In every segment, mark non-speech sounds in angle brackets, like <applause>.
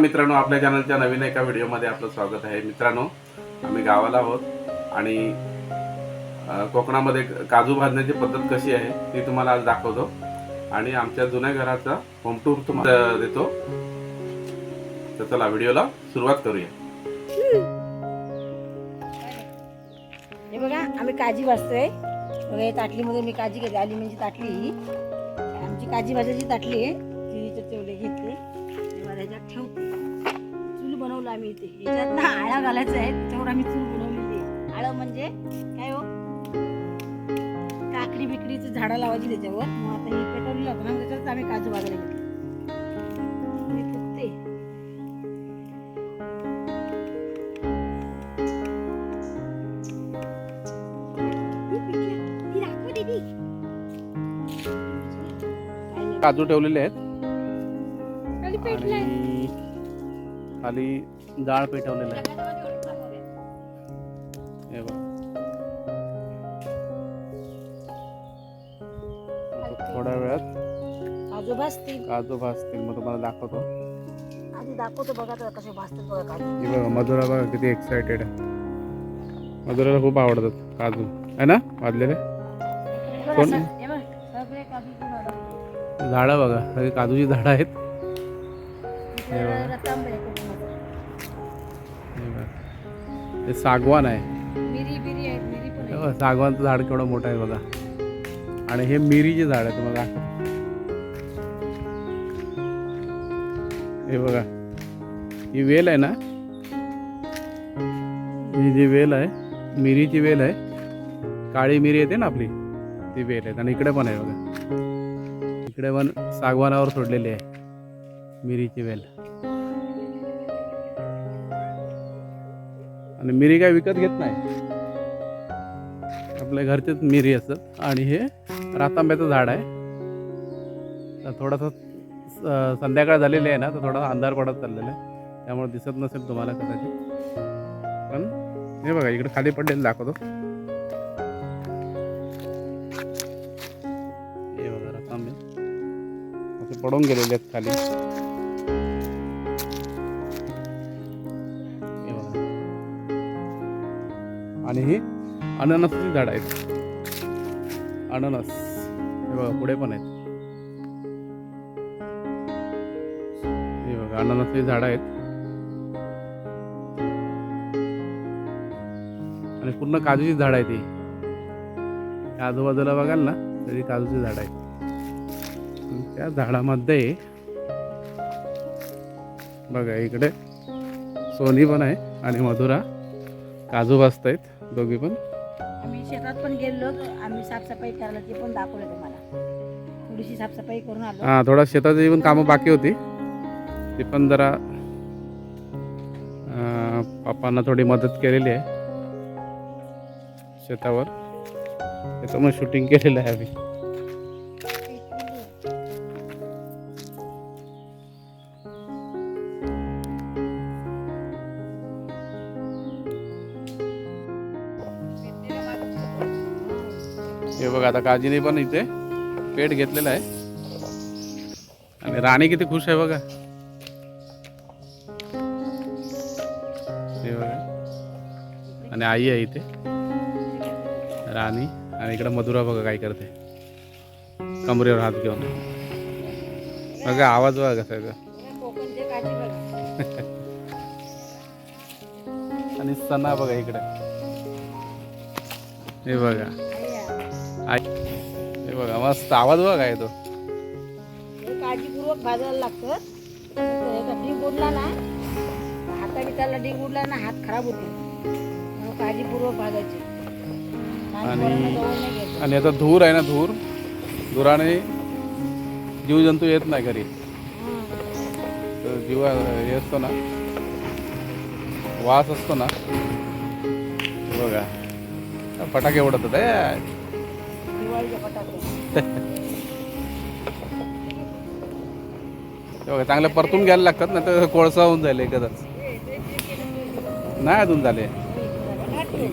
नमस्कार मित्रांनो आपल्या चॅनलच्या नवीन एका व्हिडिओमध्ये आपलं स्वागत आहे. मित्रांनो आम्ही गावाला आहोत आणि कोकणामध्ये काजू भाजण्याची पद्धत कशी आहे ती तुम्हाला आज दाखवतो. आणि आमच्या जुन्या घराचा होम टूर तुम्हाला देतो. तर चला व्हिडिओला सुरुवात करूया. हे बघा आम्ही काजी भाजतोय. बघा ताटलीमध्ये मी काजी घेतली. म्हणजे ताटली ही. आमची काजी भाजायची ताटली आहे. बनवलं आम्ही इथे याच्यात ना आळा घालायचा आहे त्याच्यावर आम्ही चूल बनवलेली आहे. आळं म्हणजे काय हो? काकडी बिकडीची झाडं लावायची त्याच्यावर. मग आता ही पेटवली होतं ना त्याच्यात आम्ही काजू भाजायला घेतली. काजू ठेवलेले आहेत. आणि खाली जाळ पेटवलेलं आहे. हे बघ. थोड्या वेळात काजू भाजतील. काजू भाजतील. मग तुम्हाला दाखवतो. आधी दाखवतो बघा तर कसे भाजतील बघा काजू. बघा मधुरा बघा किती एक्साइटेड आहे. मधुराला खूप आवडतात काजू. आहे ना? वाजलेले? कोण? झाडं बघा. सगळी काजूची झाडं आहेत. हे सागवान आहे. हे सागवानचं झाड केवढं मोठं आहे बघा. आणि हे मिरीचे झाड आहे तुम्हाला हे बघा. ही वेल आहे ना? ही जी वेल आहे मिरीची वेल आहे. काळी मिरी येते ना आपली? ती वेल आहे आणि इकडे पण आहे बघा. इकडे पण सागवानावर सोडलेली आहे मिरीची वेल. आणि मिरी काय विकत घेत नाही. आपल्या घरचेच मिरी असतात आणि हे रातांब्याचं झाड आहे. तर थोडासा स- संध्याकाळ झालेली आहे ना तर थोडा अंधार पडत चाललेला आहे. त्यामुळे दिसत नसेल तुम्हाला कदाचित. पण हे बघा इकडे खाली पडलेलं दाखवतो. हे बघा रातांबे. असे पडून गेलेले आहेत खाली. आणि ही अननसची झाड आहेत. अननस. हे बघा पुढे पण आहेत. हे बघा अननसची झाड आहेत. आणि पूर्ण काजूची झाड आहे ती आजूबाजूला बघाल ना तरी काजूची झाड आहेत. त्या झाडामध्ये बघा इकडे सोनी पण आहे आणि मधुरा काजू भाजतायत दोघी पण? आम्ही शेतात पण गेलो आम्ही साफसफाई करायला ते पण दाखवलं तुम्हाला. थोडीशी साफसफाई करून आलो. हा थोडा शेताची पण कामं बाकी होती. ती पण जरा अं, पप्पांना थोडी मदत केलेली आहे. शेतावर. त्याचं मग शूटिंग केलेलं आहे आम्ही. आता काजीने पण इथे पेट घेतलेला आहे. आणि राणी किती खुश आहे बघा. हे बघा. आणि आई आहे इथे. राणी. आणि इकडे मधुरा बघा काय करते. कमरेवर हात घेऊन. बघा आवाज बघा सगळं. <laughs> आणि सणा बघा इकडे. हे बघा. मस्त आवाज बघा काय तो काळजीपूर्वक भाजायला लागतं. उडला ना हाता बिताला डिग उडला ना हात खराब होते. काळजीपूर्वक भाजायचे. आणि-. आणि आता धूर आहे ना धूर. धुराने जीवजंतू येत नाही घरी. तर जीव हे असतो ना वास असतो ना बघा. फटाके उडत होते फटाके. हे चांगलं परतून घ्यायला लागतात ना तर कोळसा होऊन जाईल एकदाच. नाही अजून झाले.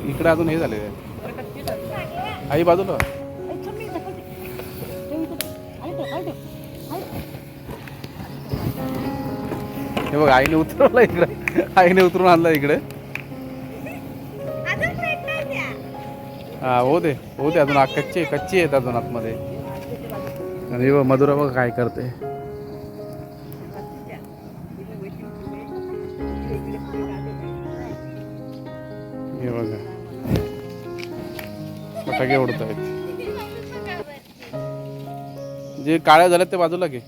इकडं अजून हे झाले. आई बाजूला. हे बघ आईने उतरवलं इकडे. आईने उतरून आणलं इकडे. हा हो दे हो दे अजून कच्ची आहे, कच्ची आहेत अजून आतमध्ये. आणि बघ, मधुरा बघ काय करते. फटाके उडत आहेत जे काळ्या झाल्यात ते बाजूला घे.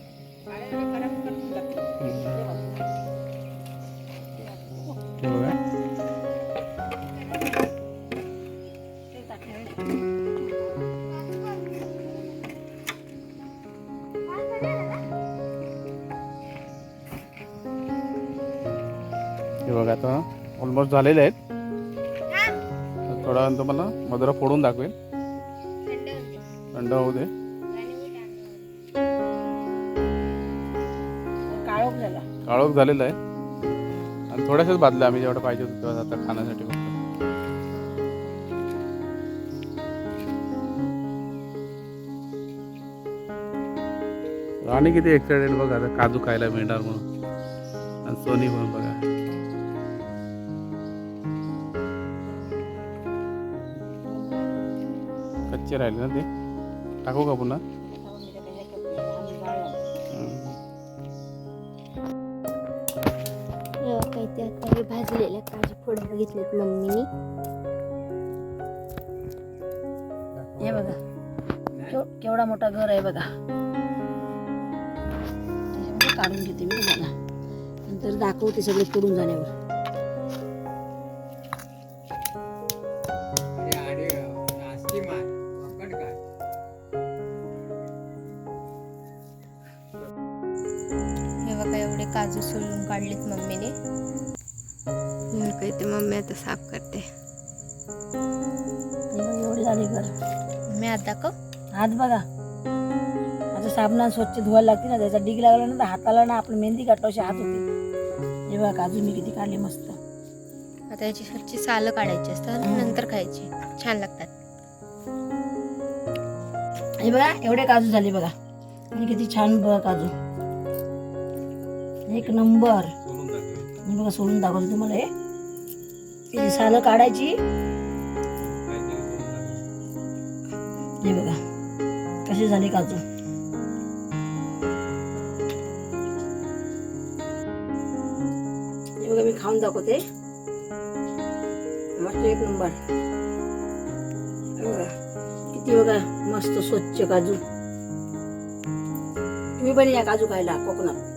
हे बघा आता ऑलमोस्ट झालेले आहेत. वेळानं तुम्हाला मधुरा फोडून दाखवेल थंड होऊ दे. काळोख झाला. काळोख झालेला आहे. आणि थोड्याशाच भाजल्या आम्ही जेवढं पाहिजे होतं तेव्हा आता खाण्यासाठी फक्त राणी किती एक्साइटेड बघा आता काजू खायला मिळणार म्हणून. आणि सोनी पण बघा. कच्चे राहिले ना ते? टाकू का पुन्हा? हम्म. काही ते आता हे भाजलेल्या काजू फोडून बघितलेत मम्मीनी हे बघा केवढा मोठा घर आहे बघा. काढून घेते मी तुम्हाला. नंतर दाखवते सगळे तोडून जाण्यावर. काढलेत मम्मीने. म्हणून काही ते मम्मी आता साफ करते. एवढे झाले घर. मी आता दाखव हात बघा. आता साबणाने स्वच्छ धुवायला लागते ना त्याचा डिग लागला ना तर हाताला ना आपण मेहंदी काढतो हात होते. हे बघा काजू मी किती काढले मस्त. आता याची स्वच्छ सालं काढायची असतात नंतर खायची. छान लागतात. हे बघा एवढे काजू झाले बघा. आणि किती छान बघा काजू. एक नंबर. मी बघा सोडून दाखवतो तुम्हाला हे. साल सालं काढायची. हे बघा. कसे झाले काजू हे बघा मी खाऊन दाखवते. मस्त एक नंबर. हे बघा किती बघा मस्त स्वच्छ काजू. तुम्ही पण या काजू खायला कोकणात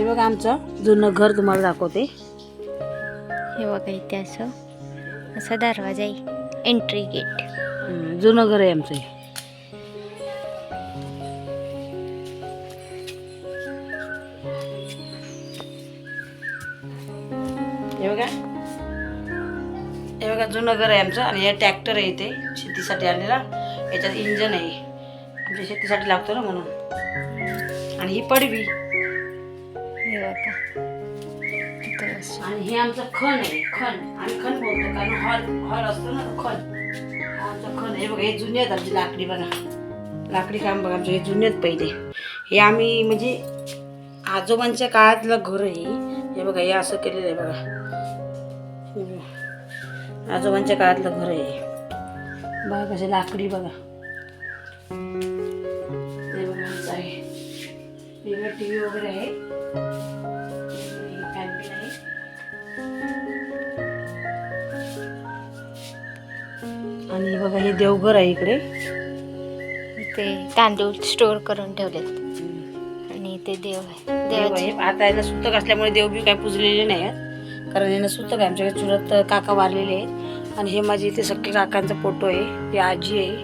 हे बघा आमचं जुनं घर तुम्हाला दाखवते. हे बघा इथे असं असा दरवाजा आहे एंट्री गेट जुनं घर आहे आमचं हे. हे बघा. हे बघा जुनं घर आहे आमचं आणि हे ट्रॅक्टर आहे इथे शेतीसाठी आलेला याच्यात इंजन आहे. आमच्या शेतीसाठी लागतो ना म्हणून. आणि ही पडवी. का? आणि हे आमचं खण आहे खण. आम्ही खण बोलतो कारण हॉल हॉल असतो ना तो खण. हा खण हे बघा हे जुने आहेत आमची लाकडी बघा. लाकडी काम बघा आमचं हे जुने आहेत पहिले. हे आम्ही म्हणजे आजोबांच्या काळातलं घर आहे हे. बघा हे असं केलेलं आहे बघा. बघा. आजोबांच्या काळातलं घर आहे बघा कसे लाकडी बघा. हे बघा आमचं आहे. टी व्ही वगैरे आहे. आणि बघा हे देवघर आहे इकडे. ते तांदूळ स्टोर करून ठेवलेत. आणि ते देव आहे. देव आहे. आता याला सुतक असल्यामुळे देव बी काही पुजलेले नाही आहेत. कारण यानं सुतक आहे. आमच्याकडे चुलत काका वारलेले आहेत. आणि हे माझे इथे सगळे काकांचा फोटो आहे. हे आजी आहे.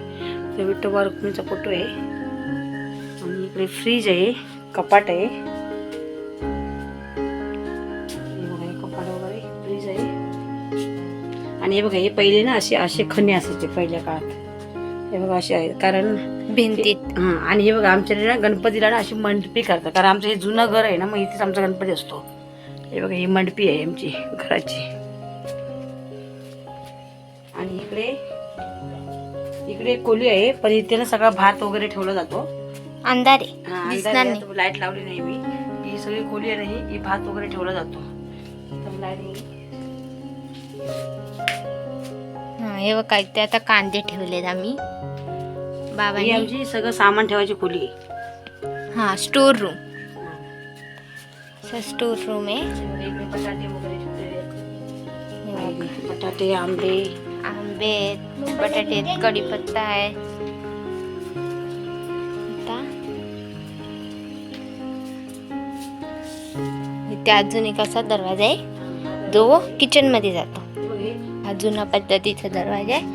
ते विठोबा रुक्मिणीचा फोटो आहे. आणि इकडे फ्रीज आहे. कपाट आहे. आणि हे बघा हे पहिले ना असे असे खणे असायचे पहिल्या काळात. हे बघा असे आहे कारण भिंतीत. हा आणि हे बघा आमच्याकडे ना गणपतीला ना अशी मंडपी करतात. कारण आमचं हे जुनं घर आहे ना मग इथेच आमचा गणपती असतो. हे बघा ही मंडपी आहे आमची घराची. आणि इकडे इकडे एक खोली आहे पण इथे ना सगळा भात वगैरे ठेवला जातो. अंधारे लाइट लावली नाही मी. ही सगळी खोली आहे ना ही भात वगैरे ठेवला जातो. तर लाईनी हा बघा इथे आता कांदे ठेवलेत आम्ही. ही बाबांनी आमची सगळं सामान ठेवायची खोली आहे. हा स्टोर रूम स्टोर रूम आहे. इकडे बटाटे वगैरे ठेवलेले हे आहेत. बघा. बटाटे आंबे. आंबे आहेत बटाटे आहेत कढीपत्ता आहे. आता इथे अजून एक असा दरवाजा आहे. जो किचनमध्ये जातो. जुना पद्धतीचा दरवाजा आहे.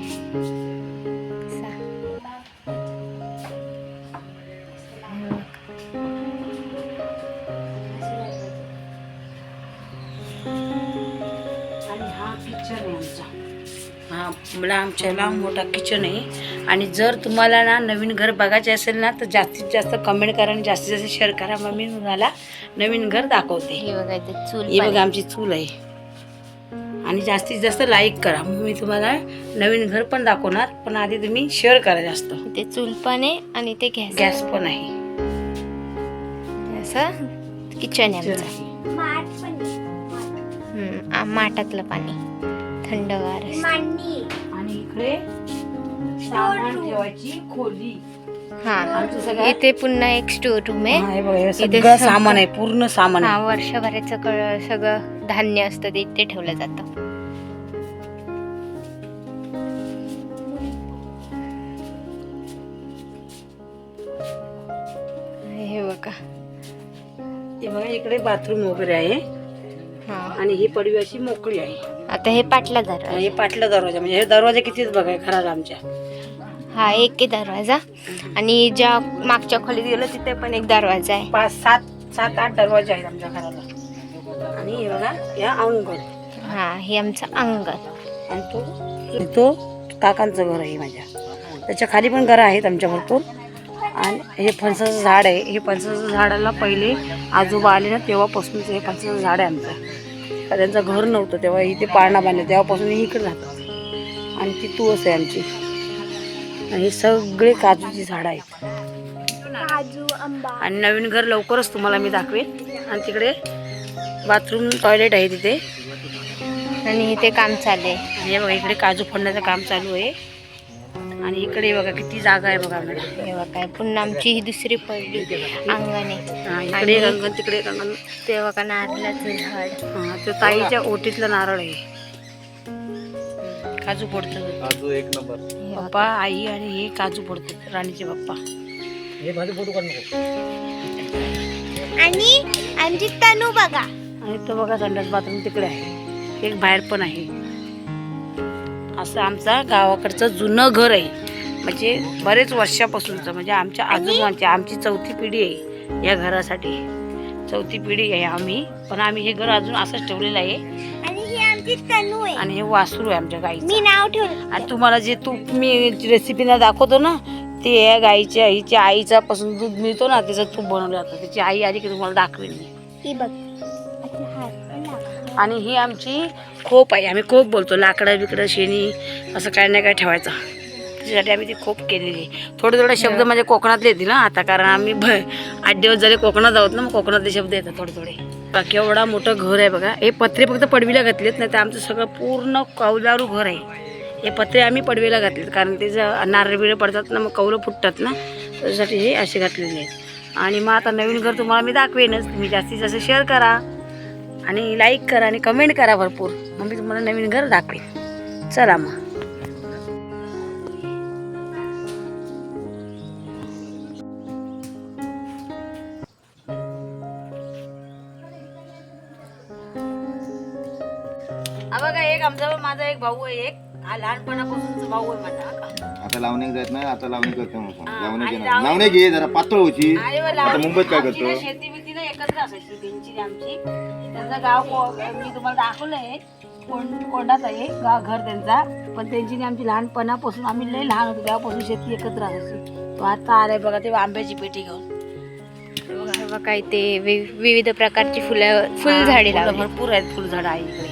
हा हा मला आमच्याला मोठा किचन आहे. आणि जर तुम्हाला ना नवीन घर बघायचे असेल ना तर जास्तीत जास्त कमेंट करा आणि जास्तीत जास्त शेअर करा. मग मी तुम्हाला नवीन घर दाखवते. हे बघा चूल ही बघा आमची चूल आहे. आणि जास्तीत जास्त लाईक करा. मग मी तुम्हाला नवीन घर पण दाखवणार पण आधी तुम्ही शेअर करा जास्त. इथे चूल पण आहे आणि ते गॅस. गॅस पण आहे. असं? किचन आहे आमचं. आ- माठातलं पाणी. थंडगार असतं. आणि इकडे सामान ठेवायची खोली. हा. इथे पुन्हा एक स्टोर रूम आहे. इथे सामान आहे पूर्ण सामान हा आहे वर्षभराचं कळ सगळं धान्य असतं ते इथे ठेवलं जातं. हे बघा. हे बघा इकडे बाथरूम वगैरे आहे. हा. आणि ही पडवी अशी मोकळी आहे. आता हे पाटला दरवाजा. हे पाटला दरवाजा म्हणजे हे दरवाजा कितीच बघा घराला आमच्या हा एक आहे दरवाजा. आणि ज्या मागच्या खोलीत गेलो तिथे पण एक दरवाजा आहे. पाच सात सात आठ दरवाजे आहेत आमच्या घराला. आणि हे बघा या अंगण. हा हे आमचं अंगण. आणि तो तो काकांचं घर आहे माझ्या. त्याच्याखाली पण घरं आहेत आमच्या भरपूर आणि हे फणसाचं झाड आहे. हे फणसाचं झाडाला पहिले आजोबा आले ना तेव्हापासूनच हे फणसाचं झाड आहे आमचं. त्यांचं घर नव्हतं तेव्हा इथे पाळणा बांधले तेव्हापासून हे इकडे राहतात. आणि ती तुळस आहे आमची. हे सगळे काजूची झाडं आहेत. आणि नवीन घर लवकरच तुम्हाला मी दाखवेन. आणि तिकडे बाथरूम टॉयलेट आहे तिथे. आणि इथे काम चालू आहे. आणि हे बघा इकडे काजू फोडण्याचं काम चालू आहे. आणि इकडे बघा किती जागा आहे बघा हे बघा पुन्हा आमची ही दुसरी पडली अंगण आहे. इकडे अंगण तिकडे अंगण. ते बघा नारळाचं झाड. हा, तो ताईच्या ओटीतलं नारळ आहे. काजू फोडतात. काजू एक नंबर. हे. पप्पा आई आणि हे काजू फोडतात राणीचे पप्पा. आणि आमची तनू बघा. आणि तो बघा संडास बाथरूम तिकडे आहे. एक बाहेर पण आहे. असं आमचा गावाकडचं जुनं घर आहे. म्हणजे बरेच वर्षापासूनचं म्हणजे आमच्या आजोबांची आमची चौथी पिढी आहे या घरासाठी. चौथी पिढी आहे आम्ही. पण आम्ही हे घर अजून असंच ठेवलेलं आहे. आणि ही आमची तनू आहे. आणि हे वासरू आहे आमच्या गाईचं. मी नाव ठेवलं. आणि तुम्हाला जे तूप मी रेसिपीला दाखवतो ना ते या गाईच्या आईच्या आईचा पासून दूध मिळतो ना त्याचं तूप बनवलं जातं त्याची आई आली की तुम्हाला दाखवेन मी. ही बघ. आणि ही आमची खोप आहे. आम्ही खोप बोलतो लाकडं बिकडं शेणी असं काय नाही काय ठेवायचं. त्याच्यासाठी आम्ही ती खोप केलेली. आहे थोडे थोडे शब्द माझ्या कोकणातले येतील ना आता कारण आम्ही भ आठ दिवस झाले कोकणात आहोत ना मग कोकणातले शब्द येतात थोडे थोडे. बाकी एवढा मोठं घर आहे बघा. हे पत्रे फक्त पडवीला घातलेत नाही तर आमचं सगळं पूर्ण कौलारू घर आहे. हे पत्रे आम्ही पडवीला घातलेत कारण ते जर नारळ बिरळ पडतात ना मग कौलं फुटतात ना त्याच्यासाठी हे असे घातलेले आहेत. आणि मग आता नवीन घर तुम्हाला मी दाखवेनच. तुम्ही जास्तीत जास्त शेअर करा आणि लाईक करा आणि कमेंट करा भरपूर. मग मी तुम्हाला नवीन घर दाखवेन. चला मग. आमचा माझा एक भाऊ आहे एक हा लहानपणापासूनचा भाऊ आहे माझा. का. आता लावणी जात नाही आता लावणी करतो मग लावणी आणि घे लावणी- लावणी घे जरा पातळ होची आणि मग आता लावणी- मुंबईत काय आमची ना करतो? शेती बिती ना एकत्र असायची त्यांची आणि आमची. त्यांचं गाव को- मी तुम्हाला दाखवलंय कोंड कोंडात आहे गाव घर त्यांचा. पण त्यांची आणि आमची लहानपणापासून आम्ही लय लहान होतो तेव्हापासून शेती एकत्र असायची. तो आता आलाय बघा ते आंब्याची पेटी घेऊन. हे बघा इथे वि- विविध प्रकारची फुलं फुल हा, झाडे फुलं लावली. भरपूर आहेत फुलझाडं आहे इकडे.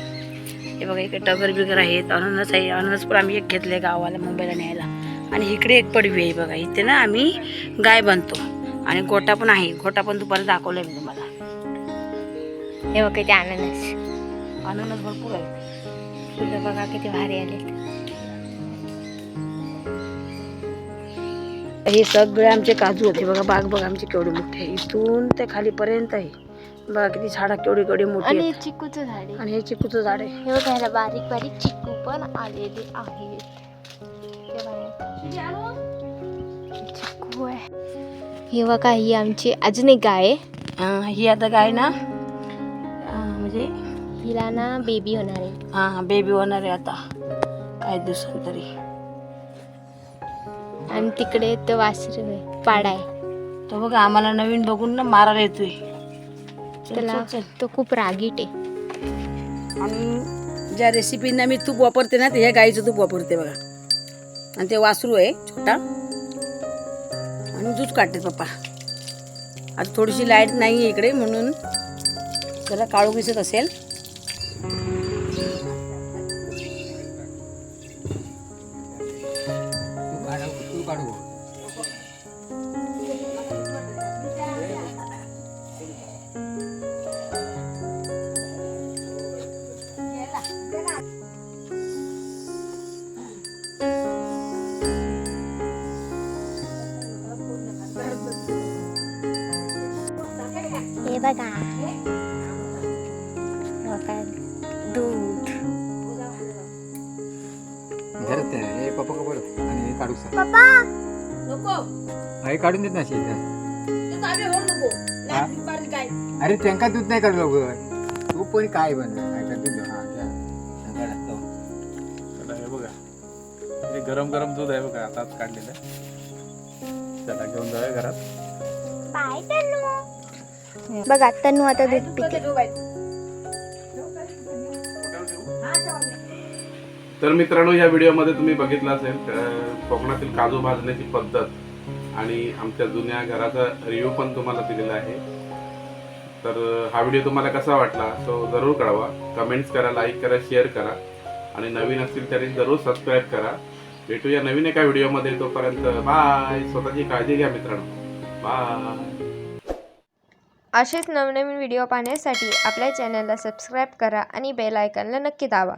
हे बघा इकडे टगर बिगर आहेत. अननस आहे. अननस पण आम्ही एक घेतले गावाला मुंबईला न्यायला. आणि इकडे एक पडवी आहे बघा. इथे ना आम्ही गाय बांधतो. आणि गोटा पण आहे. गोटा पण दुपारी दाखवलाय मी तुम्हाला. हे बघा ते अननस. अननस भरपूर आहे फुलं बघा किती भारी आले हे सगळे आमचे काजू होते बघा बाग बघा आमची केवढी मोठी आहे. इथून ते खालीपर्यंत आहे. बघा किती झाडं केवढी केवढी मोठी आणि आहेत. चिकूचं झाड आहे. आणि हे चिकूचं झाड आहे. हे बघा ह्याला बारीक बारीक चिकू पण आलेले आहेत. हे बघा. चिकू आहे. हे बघा ही आमची अजून एक गाय आहे. अं, ही आता गाय ना? अं, म्हणजे हिला ना बेबी होणार आहे. हा बेबी होणार आहे आता. काही दिवसांतरी. आणि तिकडे तो वासरू आहे पाडा आहे. तो बघा आम्हाला नवीन बघून ना मारायला येतोय. त्याला. तो खूप रागीट आहे. आणि ज्या रेसिपींना मी तूप वापरते ना ते ह्या गाईचं तूप वापरते बघा. आणि ते वासरू आहे छोटा. आणि दूध काढते पप्पा. आता थोडीशी लाइट नाही आहे इकडे म्हणून जरा काळू दिसत असेल. काढू सांग नको. हे काढून देत ना शेतात नको. अरे त्यांका दूध नाही काढू लवकर. तू पण काय बन? काय का दूध हा घ्या. त्यांका लागतो. चला हे बघा. हे गरम गरम दूध आहे बघा आताच काढलेलं. चला घेऊन जाऊया घरात. बाय तनू बघा तनू आता दूध पिते तर मित्रांनो या व्हिडिओमध्ये तुम्ही बघितलं असेल कोकणातील काजू भाजण्याची पद्धत आणि आमच्या जुन्या घराचा रिव्ह्यू पण तुम्हाला दिलेला आहे. तर हा व्हिडिओ तुम्हाला कसा वाटला तो जरूर कळवा. कमेंट्स करा लाईक करा शेअर करा. आणि नवीन असतील तरी जरूर सबस्क्राईब करा. भेटूया नवीन एका व्हिडिओमध्ये. तोपर्यंत बाय स्वतःची काळजी घ्या मित्रांनो. बाय असेच नवनवीन व्हिडिओ पाहण्यासाठी आपल्या चॅनलला सबस्क्राईब करा आणि बेल आयकनला नक्की दाबा.